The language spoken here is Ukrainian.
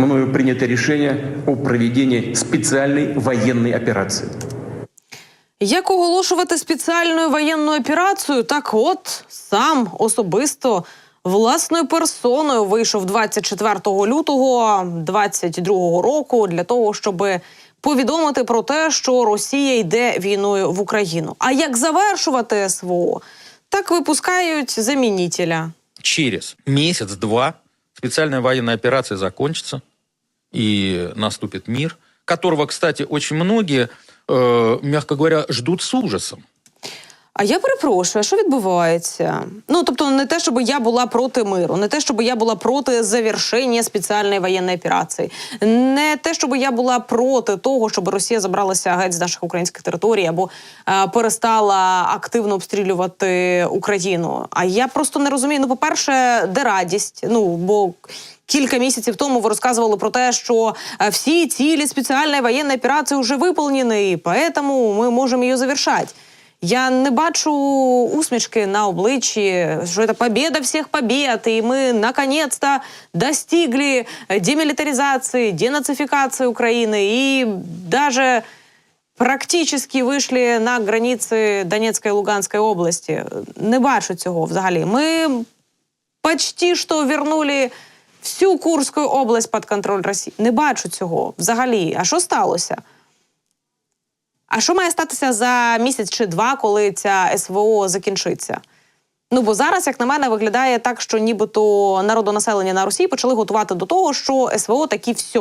мною принято решение о проведении специальной военной операции. Як оголошувати спеціальну воєнну операцію? Так от сам особисто власною персоною вийшов 24 лютого 22 року для того, щоб повідомити про те, що Росія йде війною в Україну. А як завершувати СВО? Так випускають замінителя. через месяц-два специальная военная операция закончится, и наступит мир, которого, кстати, очень многие, э, мягко говоря, ждут с ужасом. А я перепрошую, а що відбувається? Ну тобто, не те, щоб я була проти миру, не те, щоб я була проти завершення спеціальної воєнної операції, не те, щоб я була проти того, щоб Росія забралася геть з наших українських територій або е, перестала активно обстрілювати Україну. А я просто не розумію. Ну, по-перше, де радість? Ну бо. Кілька місяців тому ви розказували про те, що е, всі цілі спеціальної воєнної операції вже виповнені, і поэтому ми можемо її завершати. Я не бачу усмішки на обличчі, що це победа всіх побед, і ми наконец-то достигли демилитаризации, денацификации України і даже практически вийшли на границі Донецької і Луганської області. Не бачу цього взагалі. Ми почти що вернули всю Курську область під контроль Росії. Не бачу цього взагалі. А що сталося? А що має статися за місяць чи два, коли ця СВО закінчиться? Ну бо зараз, як на мене, виглядає так, що нібито народонаселення на Росії почали готувати до того, що СВО таки все.